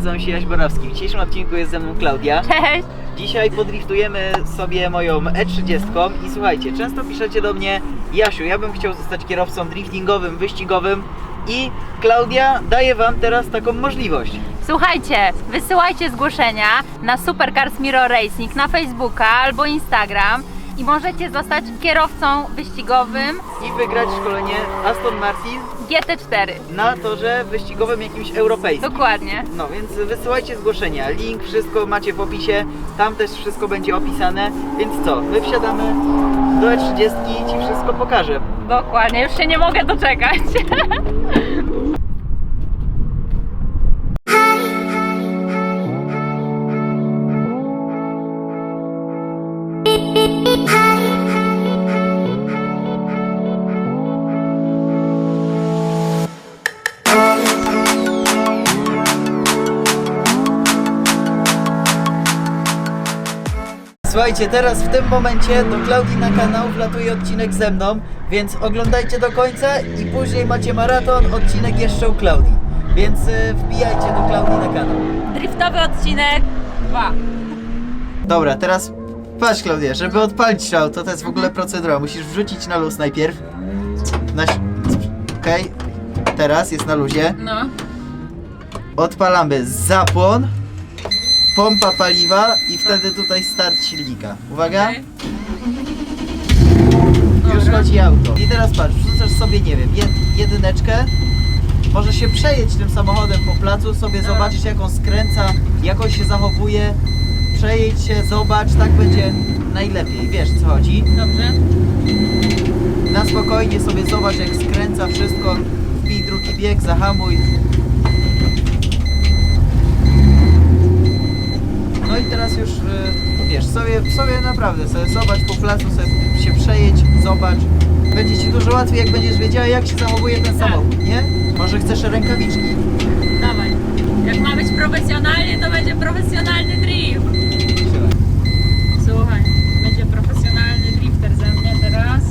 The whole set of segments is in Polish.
Nazywam się Jaś Borowski. W dzisiejszym odcinku jest ze mną Klaudia. Cześć! Dzisiaj podriftujemy sobie moją E30 i słuchajcie, często piszecie do mnie Jasiu, ja bym chciał zostać kierowcą driftingowym, wyścigowym i Klaudia daje Wam teraz taką możliwość. Słuchajcie, wysyłajcie zgłoszenia na Supercars Mirror Racing na Facebooka albo Instagram i możecie zostać kierowcą wyścigowym I wygrać szkolenie Aston Martin GT4. na torze wyścigowym jakimś europejskim. Dokładnie. No więc wysyłajcie zgłoszenia. Link, wszystko macie w opisie. Tam też wszystko będzie opisane. Więc co? My wsiadamy do E30 i Ci wszystko pokażę. Dokładnie, już się nie mogę doczekać. Słuchajcie, teraz w tym momencie do Klaudii na kanał wlatuje odcinek ze mną, więc oglądajcie do końca i później macie maraton, odcinek jeszcze u Klaudii. Więc y, wbijajcie do Klaudii na kanał. Driftowy odcinek 2. Dobra, teraz patrz Klaudia, żeby odpalić to auto, to jest w ogóle procedura. Musisz wrzucić na luz najpierw. Na... Okej, teraz jest na luzie. No. Odpalamy zapłon, pompa paliwa i wtedy tutaj start silnika. Uwaga, już chodzi auto. I teraz patrz, wrzucasz sobie, nie wiem, jed- jedyneczkę. Możesz się przejeść tym samochodem po placu, sobie Dobra. zobaczyć jak on skręca, jak on się zachowuje. Przejedź się, zobacz, tak będzie najlepiej. Wiesz co chodzi? Dobrze. Na spokojnie sobie zobacz jak skręca wszystko. Wbij drugi bieg, zahamuj. No i wiesz, sobie, sobie naprawdę sobie zobacz po placu, sobie się przejedź, zobacz. Będzie ci dużo łatwiej jak będziesz wiedziała jak się zachowuje ten Tak. samochód, nie? Może chcesz rękawiczki? Dawaj. Jak ma być profesjonalnie, to będzie profesjonalny drift. Słuchaj, będzie profesjonalny drifter ze mnie teraz.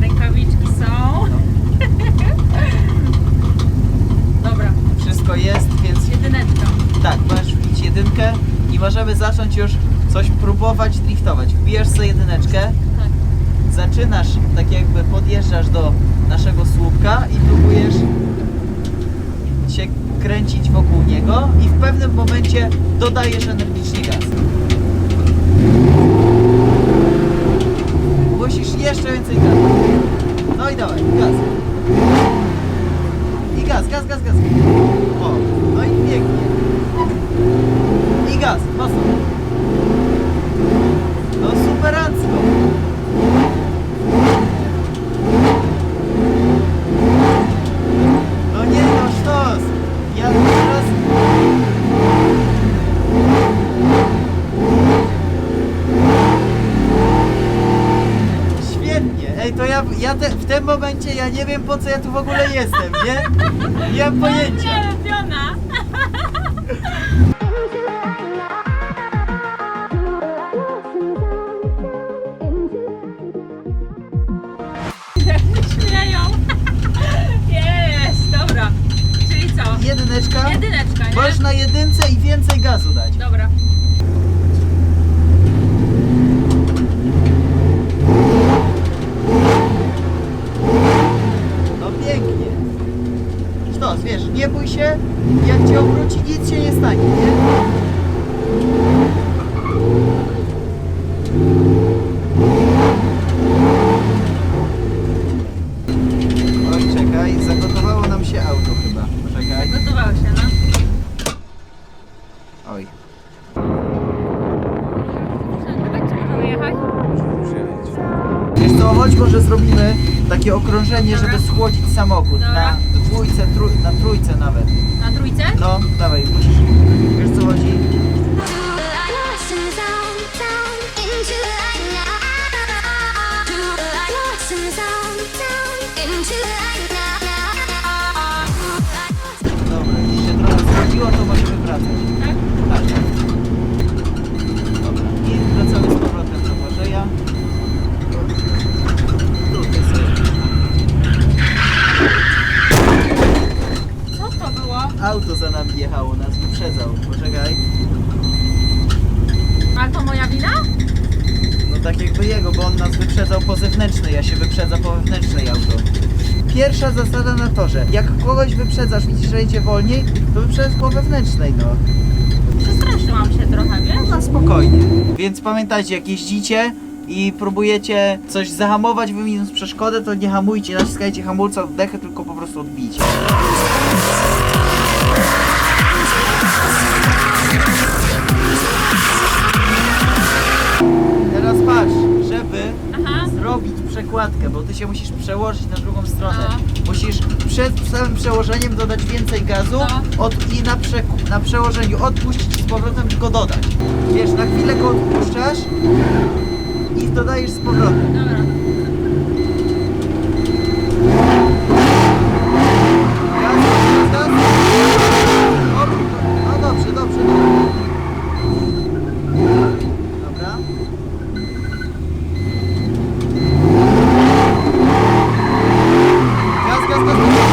Rękawiczki są. Dobra, Wszystko jest, więc jedyneczka. tak, masz wbić jedynkę i możemy zacząć już coś próbować driftować. Wbijesz sobie jedyneczkę, Tak. zaczynasz, tak jakby podjeżdżasz do naszego słupka i próbujesz się kręcić wokół niego i w pewnym momencie dodajesz energicznie gaz. Musisz jeszcze więcej gazu. No i dawaj, gaz. I gaz, gaz, gaz, gaz. O, no i pięknie. Gaz, mocno. No superancko. No nie no! Ja. Świetnie! Ej, to ja, ja te, w tym momencie ja nie wiem po co ja tu w ogóle jestem, nie? Nie mam pojęcia. Jedyneczka. Nie? Możesz na jedynce i więcej gazu dać. Dobra. No pięknie. Sztos, wiesz, nie bój się, jak cię obróci, nic się nie stanie, nie? Oj, czekaj, zagotowało nam się auto chyba. Poczekaj. Gotowało się, no. Oj. Tak, czy możemy jechać? Wiesz co, chodź może zrobimy takie okrążenie, żeby schłodzić samochód. Dobra. Na dwójce, trój, na trójce nawet. Na trójce? No, dawaj, musisz. Wiesz co chodzi? Dobra, jeśli się trochę schłodziło, to możemy wracać. Tak? Tak. jechało nas, wyprzedzał. Poczekaj. Ale to moja wina? No tak jakby jego, bo on nas wyprzedzał po zewnętrznej, ja się wyprzedza po wewnętrznej auto. Pierwsza zasada na torze. Jak kogoś wyprzedzasz, widzisz, że idzie wolniej, to wyprzedzasz po wewnętrznej, no. Przestraszyłam się trochę, wiesz? No spokojnie. Więc pamiętajcie, jak jeździcie, i próbujecie coś zahamować, wymieniąc przeszkodę, to nie hamujcie, naciskajcie hamulca w dechę, tylko po prostu odbijcie. Przekładkę, bo ty się musisz przełożyć na drugą stronę. No. Musisz przed samym przełożeniem dodać więcej gazu No. od, i na, prze, na przełożeniu odpuścić z powrotem tylko dodać. Wiesz, na chwilę go odpuszczasz i dodajesz z powrotem. Dobra. Gaz, gaz, gaz. Dobrze, no dobrze, dobrze, dobrze. Dobra. Gaz, gaz, gaz, gaz.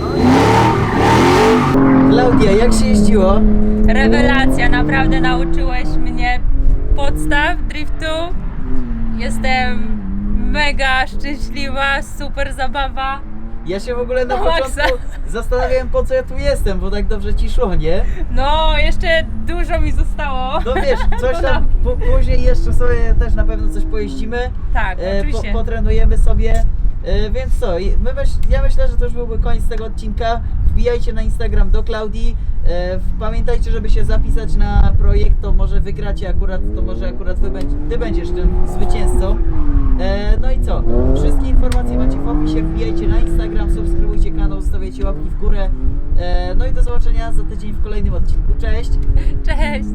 No i- Klaudia, jak się jeździło? Rewelacja, naprawdę nauczyłeś mnie podstaw driftu. Jestem mega szczęśliwa, super zabawa. Ja się w ogóle na No, maksa. początku zastanawiałem po co ja tu jestem, bo tak dobrze ci szło, nie? No, jeszcze dużo mi zostało. No wiesz, coś tam p- później jeszcze sobie też na pewno coś pojeździmy. Tak, E, oczywiście. po, potrenujemy sobie. E, więc co, my myśl, ja myślę, że to już byłby koniec tego odcinka. Wbijajcie na Instagram do Klaudii. E, pamiętajcie, żeby się zapisać na projekt, to może wygracie akurat, to może akurat wy, ty będziesz tym zwycięzcą. E, no i co? Wszystkie informacje macie w opisie, wbijajcie na Instagram, subskrybujcie kanał, zostawiajcie łapki w górę. E, no i do zobaczenia za tydzień w kolejnym odcinku. Cześć! Cześć!